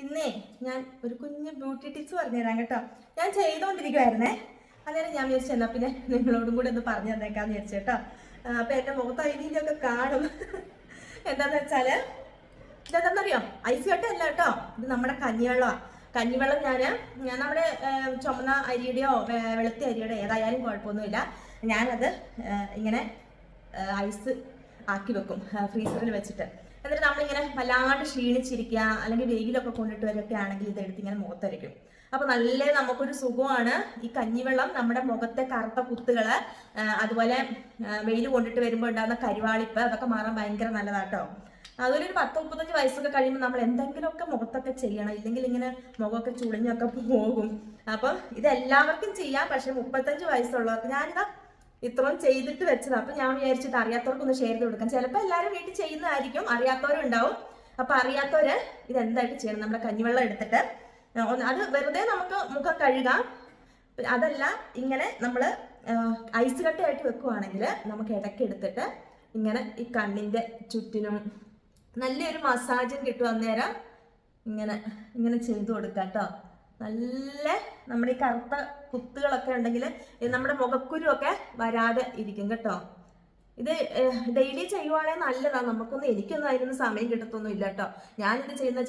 ഇന്നേ ഞാൻ ഒരു കുഞ്ഞ് ബ്യൂട്ടി ടിപ്സ് പറഞ്ഞുതരാം കേട്ടോ. ഞാൻ ചെയ്തുകൊണ്ടിരിക്കുവായിരുന്നേ അന്നേരം ഞാൻ വിചാരിച്ചു എന്നാൽ പിന്നെ നിങ്ങളോടും കൂടെ ഒന്ന് പറഞ്ഞു തന്നേക്കാന്ന് വിചാരിച്ചു കേട്ടോ. അപ്പൊ എന്റെ മുഖത്ത് അതിനൊക്കെ കാണും. എന്താന്ന് വെച്ചാൽ ഇതെന്താണെന്നറിയോ ഐസ് കട്ടല്ല കേട്ടോ. ഇത് നമ്മുടെ കഞ്ഞിവെള്ളമാണ് കഞ്ഞിവെള്ളം ഞാൻ ഞാൻ നമ്മുടെ ചുമന്ന അരിയുടെയോ വെളുത്ത അരിയുടെ ഏതായാലും കുഴപ്പമൊന്നുമില്ല. ഞാനത് ഇങ്ങനെ ഐസ് ആക്കി വെക്കും ഫ്രീസറിൽ വെച്ചിട്ട്. എന്നിട്ട് നമ്മളിങ്ങനെ വല്ലാണ്ട് ക്ഷീണിച്ചിരിക്കുക അല്ലെങ്കിൽ വെയിലൊക്കെ കൊണ്ടിട്ട് വരൊക്കെ ആണെങ്കിൽ ഇതെടുത്ത് ഇങ്ങനെ മുഖത്തരയ്ക്കും അപ്പൊ നല്ല നമുക്കൊരു സുഖമാണ്. ഈ കഞ്ഞിവെള്ളം നമ്മുടെ മുഖത്തെ കറുത്ത കുത്തുകൾ അതുപോലെ വെയിൽ കൊണ്ടിട്ട് വരുമ്പോൾ ഉണ്ടാകുന്ന കരിവാളിപ്പ് അതൊക്കെ മാറാൻ ഭയങ്കര നല്ലതാട്ടോ. അതുപോലെ ഒരു പത്ത് മുപ്പത്തഞ്ച് വയസ്സൊക്കെ കഴിയുമ്പോൾ നമ്മൾ എന്തെങ്കിലുമൊക്കെ മുഖത്തൊക്കെ ചെയ്യണം. ഇല്ലെങ്കിൽ ഇങ്ങനെ മുഖമൊക്കെ ചുളിഞ്ഞൊക്കെ പോകും. അപ്പം ഇത് എല്ലാവർക്കും ചെയ്യാം. പക്ഷെ മുപ്പത്തഞ്ച് വയസ്സുള്ളവർക്ക് ഞാനിതാ ഇത്രയും ചെയ്തിട്ട് വെച്ചത്. അപ്പൊ ഞാൻ വിചാരിച്ചിട്ട് അറിയാത്തവർക്ക് ഒന്ന് ഷെയർ ചെയ്ത് കൊടുക്കാം. ചിലപ്പോൾ എല്ലാവരും വീട്ടിൽ ചെയ്യുന്നതായിരിക്കും. അറിയാത്തവരും ഉണ്ടാവും അപ്പൊ അറിയാത്തവര് ഇത് എന്തായിട്ട് ചെയ്യണം? നമ്മുടെ കഞ്ഞിവെള്ളം എടുത്തിട്ട്. അത് വെറുതെ നമുക്ക് മുഖം കഴുകാം. അതല്ല ഇങ്ങനെ നമ്മൾ ഐസ് കട്ടയായിട്ട് വെക്കുവാണെങ്കിൽ നമുക്ക് ഇടയ്ക്ക് എടുത്തിട്ട് ഇങ്ങനെ ഈ കണ്ണിന്റെ ചുറ്റിനും നല്ലൊരു മസാജും കിട്ടും അന്നേരം ഇങ്ങനെ ഇങ്ങനെ ചെയ്തു കൊടുക്കാം കേട്ടോ നല്ല നമ്മുടെ ഈ കറുത്ത കുത്തുകളൊക്കെ ഉണ്ടെങ്കിൽ നമ്മുടെ മുഖക്കുരുവൊക്കെ വരാതെ ഇരിക്കും കേട്ടോ. ഇത് ഡെയിലി ചെയ്യുവാണെങ്കിൽ നല്ലതാണ് നമുക്കൊന്നും എനിക്കൊന്നും അതിനൊന്നും സമയം കിട്ടത്തൊന്നും ഇല്ല കേട്ടോ. ഞാനിത് ചെയ്യുന്ന